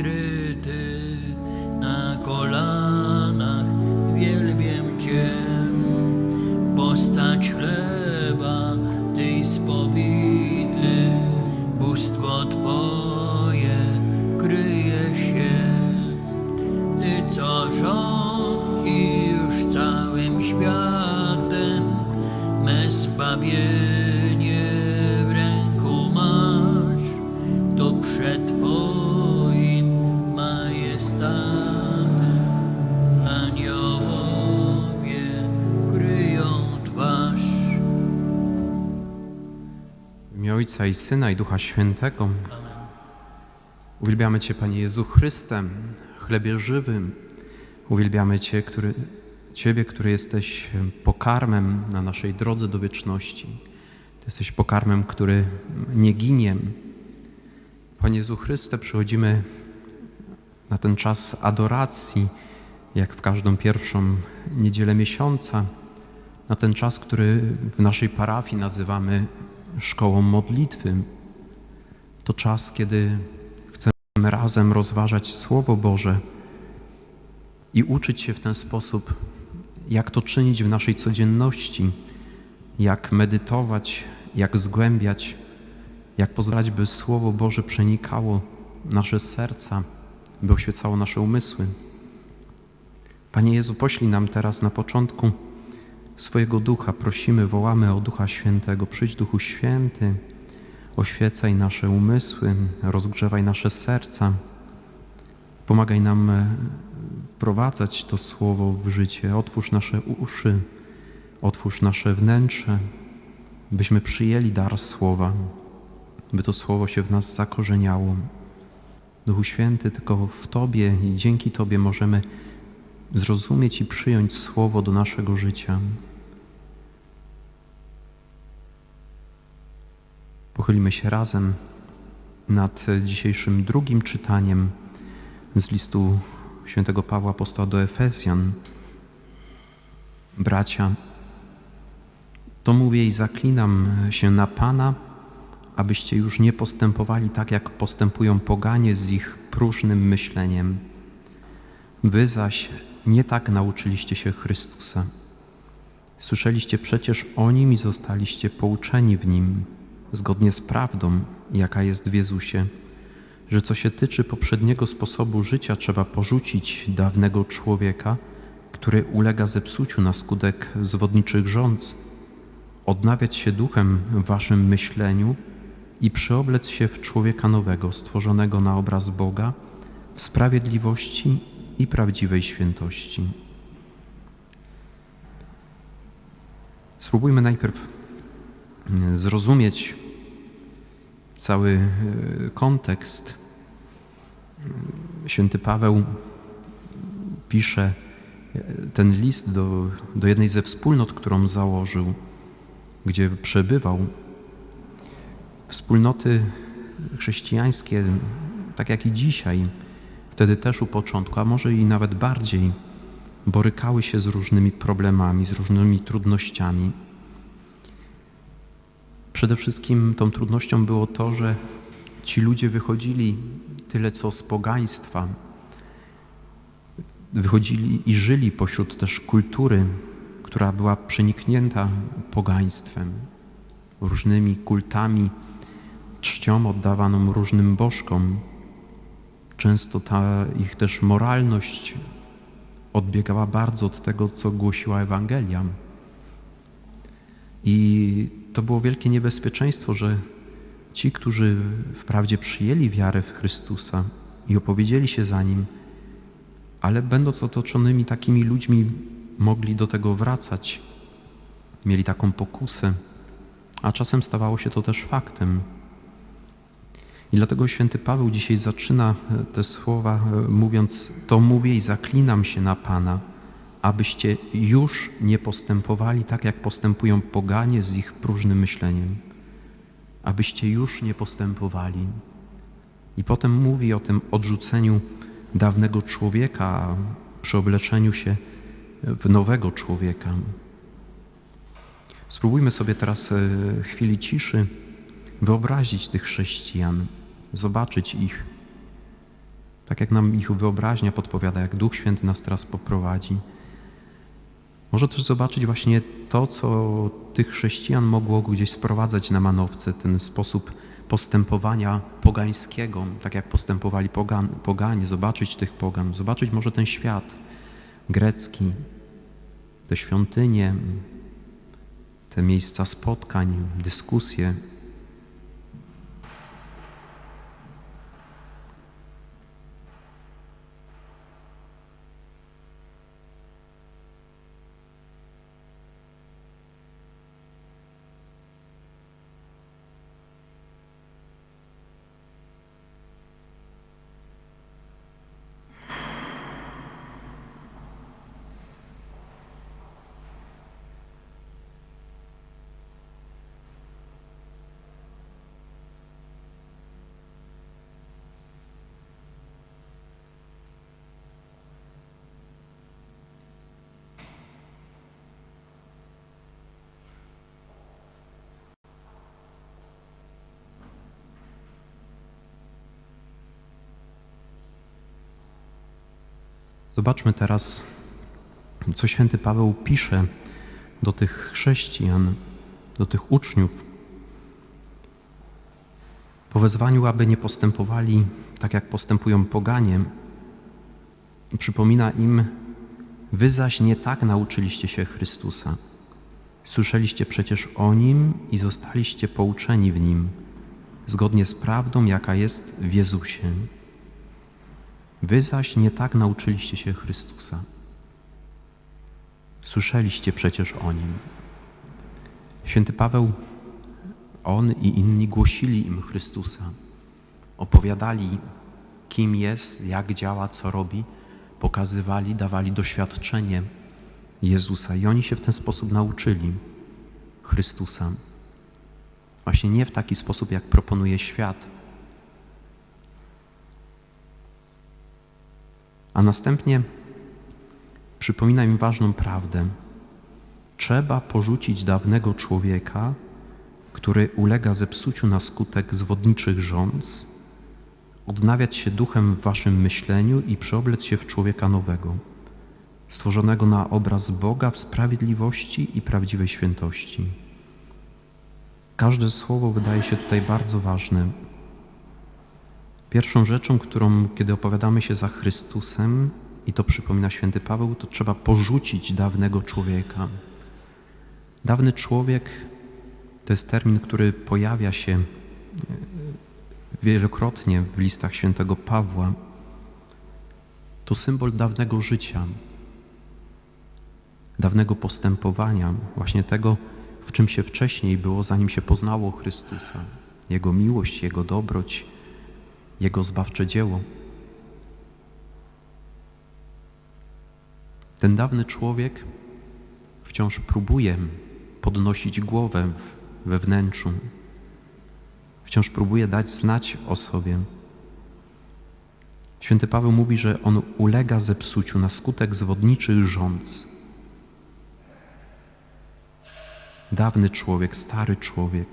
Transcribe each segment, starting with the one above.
Skryty, na kolanach wielbię Cię. Postać chleba, Ty spowity, bóstwo Twoje kryje się. Ty, co rządzisz całym światem, me zbawienie imię Ojca i Syna i Ducha Świętego. Uwielbiamy Cię, Panie Jezu Chryste, chlebie żywym. Uwielbiamy Cię, który, Ciebie, który jesteś pokarmem na naszej drodze do wieczności. Ty jesteś pokarmem, który nie ginie. Panie Jezu Chryste, przychodzimy na ten czas adoracji, jak w każdą pierwszą niedzielę miesiąca, na ten czas, który w naszej parafii nazywamy szkołą modlitwy. To czas, kiedy chcemy razem rozważać Słowo Boże i uczyć się w ten sposób, jak to czynić w naszej codzienności, jak medytować, jak zgłębiać, jak pozwalać, by Słowo Boże przenikało nasze serca, by oświecało nasze umysły. Panie Jezu, poślij nam teraz na początku swojego Ducha. Prosimy, wołamy o Ducha Świętego. Przyjdź Duchu Święty, oświecaj nasze umysły, rozgrzewaj nasze serca. Pomagaj nam e, wprowadzać to Słowo w życie. Otwórz nasze uszy, otwórz nasze wnętrze, byśmy przyjęli dar Słowa, by to Słowo się w nas zakorzeniało. Duchu Święty, tylko w Tobie i dzięki Tobie możemy zrozumieć i przyjąć Słowo do naszego życia. Pochylimy się razem nad dzisiejszym drugim czytaniem z listu świętego Pawła Apostoła do Efezjan. Bracia, to mówię i zaklinam się na Pana, abyście już nie postępowali tak, jak postępują poganie z ich próżnym myśleniem. Wy zaś nie tak nauczyliście się Chrystusa. Słyszeliście przecież o Nim i zostaliście pouczeni w Nim, zgodnie z prawdą, jaka jest w Jezusie, że co się tyczy poprzedniego sposobu życia, trzeba porzucić dawnego człowieka, który ulega zepsuciu na skutek zwodniczych rządz, odnawiać się duchem w waszym myśleniu i przyoblec się w człowieka nowego, stworzonego na obraz Boga, w sprawiedliwości i prawdziwej świętości. Spróbujmy najpierw zrozumieć cały e, kontekst. Święty Paweł pisze e, ten list do, do jednej ze wspólnot, którą założył, gdzie przebywał. Wspólnoty chrześcijańskie, tak jak i dzisiaj, wtedy też u początku, a może i nawet bardziej, borykały się z różnymi problemami, z różnymi trudnościami. Przede wszystkim tą trudnością było to, że ci ludzie wychodzili tyle co z pogaństwa, wychodzili i żyli pośród też kultury, która była przeniknięta pogaństwem, różnymi kultami, czcią oddawaną różnym bożkom. Często ta ich też moralność odbiegała bardzo od tego, co głosiła Ewangelia. I to było wielkie niebezpieczeństwo, że ci, którzy wprawdzie przyjęli wiarę w Chrystusa i opowiedzieli się za Nim, ale będąc otoczonymi takimi ludźmi, mogli do tego wracać, mieli taką pokusę, a czasem stawało się to też faktem. I dlatego święty Paweł dzisiaj zaczyna te słowa mówiąc: To mówię i zaklinam się na Pana, abyście już nie postępowali tak, jak postępują poganie z ich próżnym myśleniem. Abyście już nie postępowali. I potem mówi o tym odrzuceniu dawnego człowieka, przyobleczeniu się w nowego człowieka. Spróbujmy sobie teraz chwili ciszy wyobrazić tych chrześcijan, zobaczyć ich, tak jak nam ich wyobraźnia podpowiada, jak Duch Święty nas teraz poprowadzi. Może też zobaczyć właśnie to, co tych chrześcijan mogło gdzieś sprowadzać na manowce, ten sposób postępowania pogańskiego, tak jak postępowali pogan, poganie, zobaczyć tych pogan, zobaczyć może ten świat grecki, te świątynie, te miejsca spotkań, dyskusje. Zobaczmy teraz, co święty Paweł pisze do tych chrześcijan, do tych uczniów. Po wezwaniu, aby nie postępowali tak, jak postępują poganie, przypomina im, wy zaś nie tak nauczyliście się Chrystusa. Słyszeliście przecież o Nim i zostaliście pouczeni w Nim, zgodnie z prawdą, jaka jest w Jezusie. Wy zaś nie tak nauczyliście się Chrystusa. Słyszeliście przecież o Nim. Święty Paweł, on i inni głosili im Chrystusa. Opowiadali, kim jest, jak działa, co robi, pokazywali, dawali doświadczenie Jezusa i oni się w ten sposób nauczyli Chrystusa. Właśnie nie w taki sposób, jak proponuje świat, A następnie przypomina im ważną prawdę. Trzeba porzucić dawnego człowieka, który ulega zepsuciu na skutek zwodniczych rządz, odnawiać się duchem w waszym myśleniu i przeoblec się w człowieka nowego, stworzonego na obraz Boga w sprawiedliwości i prawdziwej świętości. Każde słowo wydaje się tutaj bardzo ważne, Pierwszą rzeczą, którą, kiedy opowiadamy się za Chrystusem, i to przypomina święty Paweł, to trzeba porzucić dawnego człowieka. Dawny człowiek to jest termin, który pojawia się e, wielokrotnie w listach świętego Pawła. To symbol dawnego życia, dawnego postępowania, właśnie tego, w czym się wcześniej było, zanim się poznało Chrystusa. Jego miłość, Jego dobroć, jego zbawcze dzieło. Ten dawny człowiek wciąż próbuje podnosić głowę we wnętrzu, wciąż próbuje dać znać o sobie. Święty Paweł mówi, że on ulega zepsuciu na skutek zwodniczych rządz. Dawny człowiek, stary człowiek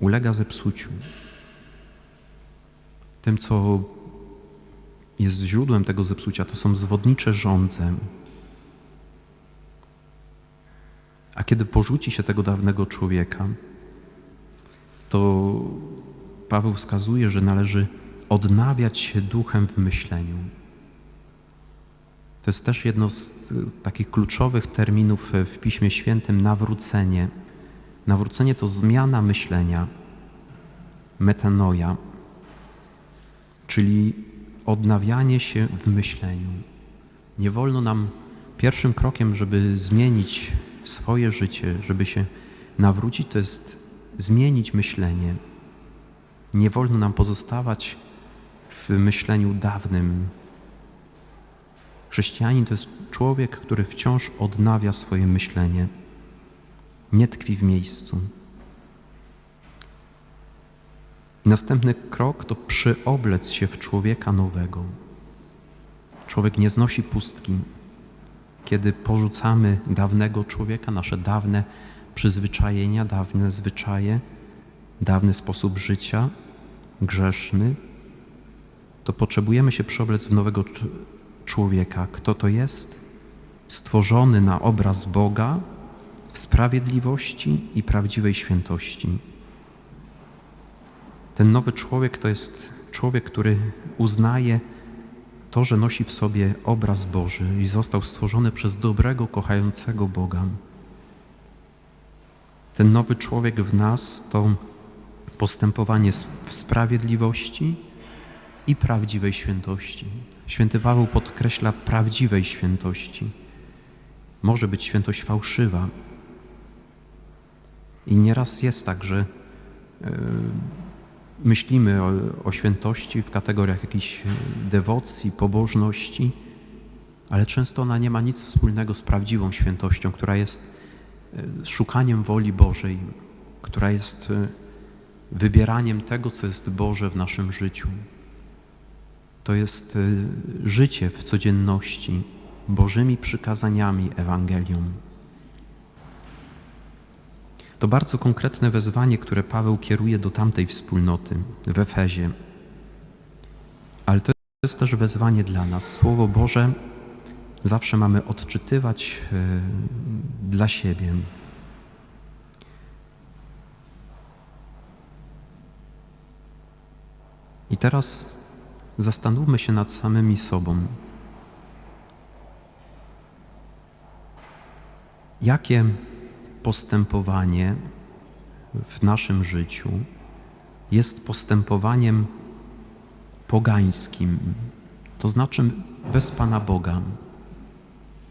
ulega zepsuciu tym, co jest źródłem tego zepsucia, to są zwodnicze żądze. A kiedy porzuci się tego dawnego człowieka, to Paweł wskazuje, że należy odnawiać się duchem w myśleniu. To jest też jedno z takich kluczowych terminów w Piśmie Świętym nawrócenie. Nawrócenie to zmiana myślenia, metanoja czyli odnawianie się w myśleniu. Nie wolno nam pierwszym krokiem, żeby zmienić swoje życie, żeby się nawrócić, to jest zmienić myślenie. Nie wolno nam pozostawać w myśleniu dawnym. Chrześcijanin to jest człowiek, który wciąż odnawia swoje myślenie, nie tkwi w miejscu. I następny krok to przyoblec się w człowieka nowego. Człowiek nie znosi pustki. Kiedy porzucamy dawnego człowieka, nasze dawne przyzwyczajenia, dawne zwyczaje, dawny sposób życia, grzeszny, to potrzebujemy się przeoblec w nowego cz- człowieka. Kto to jest? Stworzony na obraz Boga w sprawiedliwości i prawdziwej świętości. Ten nowy człowiek to jest człowiek, który uznaje to, że nosi w sobie obraz Boży i został stworzony przez dobrego, kochającego Boga. Ten nowy człowiek w nas to postępowanie w sprawiedliwości i prawdziwej świętości. Święty Paweł podkreśla prawdziwej świętości. Może być świętość fałszywa. I nieraz jest tak, że e, myślimy o, o świętości w kategoriach jakiejś dewocji, pobożności, ale często ona nie ma nic wspólnego z prawdziwą świętością, która jest e, szukaniem woli Bożej, która jest e, wybieraniem tego, co jest Boże w naszym życiu. To jest e, życie w codzienności Bożymi przykazaniami Ewangelią. To bardzo konkretne wezwanie, które Paweł kieruje do tamtej wspólnoty w Efezie. Ale to jest też wezwanie dla nas. Słowo Boże zawsze mamy odczytywać e, dla siebie. I teraz zastanówmy się nad samymi sobą. Jakie postępowanie w naszym życiu jest postępowaniem pogańskim, to znaczy bez Pana Boga.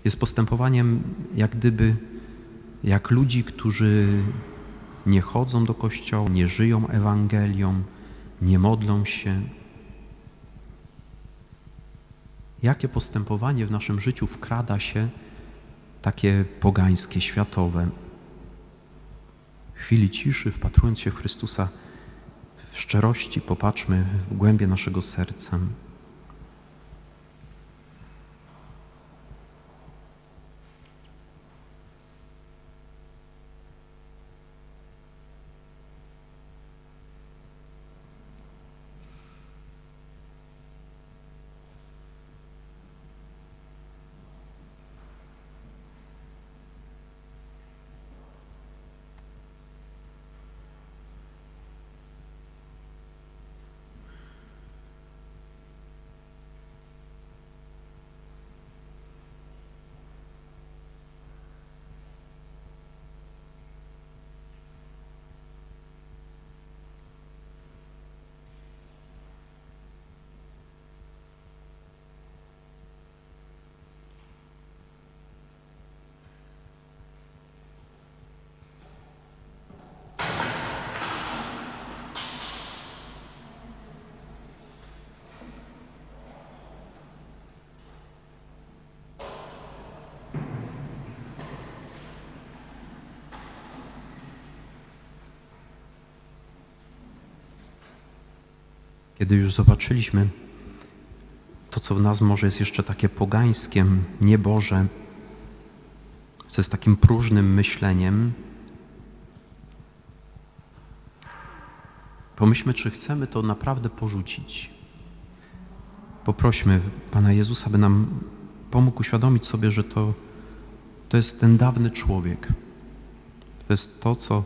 Jest postępowaniem jak gdyby jak ludzi, którzy nie chodzą do kościoła, nie żyją Ewangelią, nie modlą się. Jakie postępowanie w naszym życiu wkrada się takie pogańskie, światowe? W chwili ciszy, wpatrując się w Chrystusa w szczerości, popatrzmy w głębie naszego serca. Kiedy już zobaczyliśmy to, co w nas może jest jeszcze takie pogańskie, nieboże, co jest takim próżnym myśleniem, pomyślmy, czy chcemy to naprawdę porzucić. Poprośmy Pana Jezusa, by nam pomógł uświadomić sobie, że to, to jest ten dawny człowiek. To jest to, co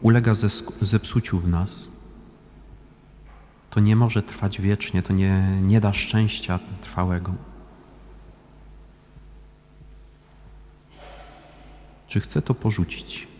ulega zepsuciu w nas to nie może trwać wiecznie, to nie, nie da szczęścia trwałego. Czy chcę to porzucić?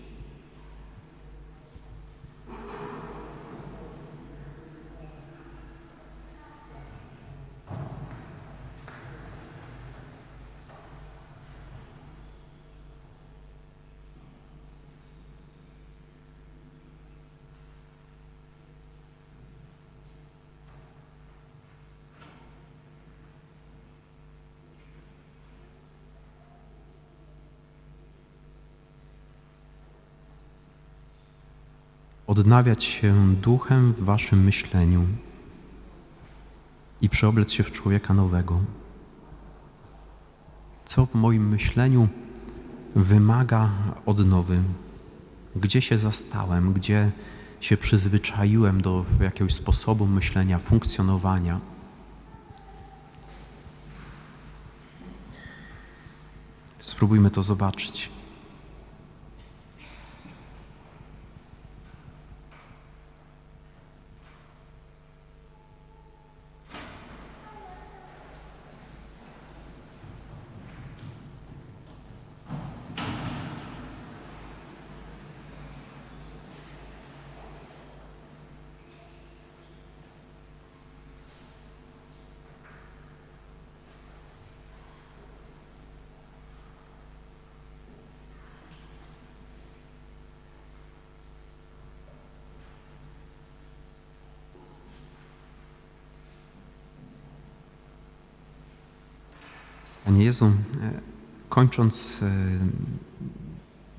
Odnawiać się duchem w waszym myśleniu i przeoblec się w człowieka nowego. Co w moim myśleniu wymaga odnowy? Gdzie się zastałem? Gdzie się przyzwyczaiłem do jakiegoś sposobu myślenia, funkcjonowania. Spróbujmy to zobaczyć. Panie Jezu, e, kończąc e,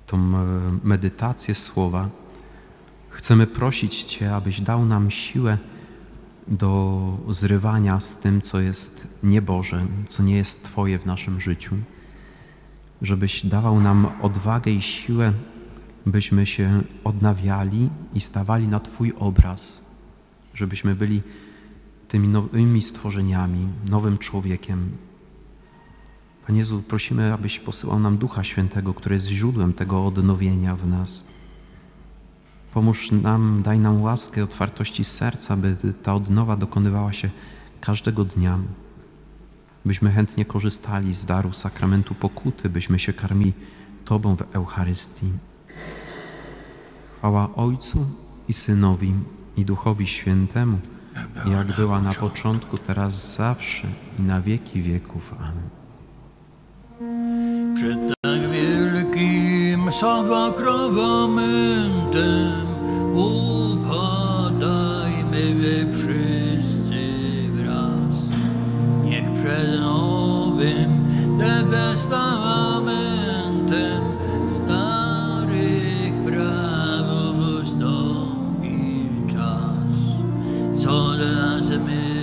tą e, medytację słowa, chcemy prosić Cię, abyś dał nam siłę do zrywania z tym, co jest nieboże, co nie jest Twoje w naszym życiu. Żebyś dawał nam odwagę i siłę, byśmy się odnawiali i stawali na Twój obraz, żebyśmy byli tymi nowymi stworzeniami, nowym człowiekiem, Panie Jezu, prosimy, abyś posyłał nam Ducha Świętego, który jest źródłem tego odnowienia w nas. Pomóż nam, daj nam łaskę otwartości serca, by ta odnowa dokonywała się każdego dnia. Byśmy chętnie korzystali z daru sakramentu pokuty, byśmy się karmili Tobą w Eucharystii. Chwała Ojcu i Synowi i Duchowi Świętemu, jak była na początku, teraz zawsze i na wieki wieków. Amen. Przed tak wielkim sakramentem upadajmy wy wszyscy wraz. Niech przed nowym testamentem starych praw ustąpi czas, co dla zmysłu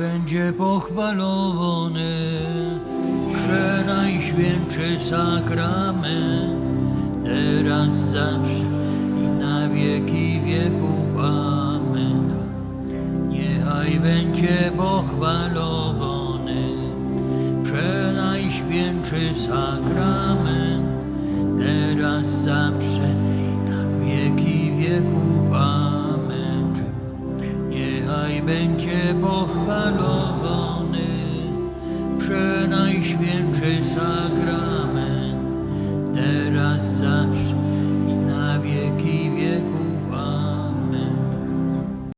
Będzie pochwalony Przenajświętszy sakrament, teraz zawsze i na wieki wieków. Amen. Niechaj będzie pochwalony Przenajświętszy sakrament, teraz zawsze i na wieki wieków. Amen niechaj będzie pochwalowany przenajświętszy sakrament, teraz zawsze.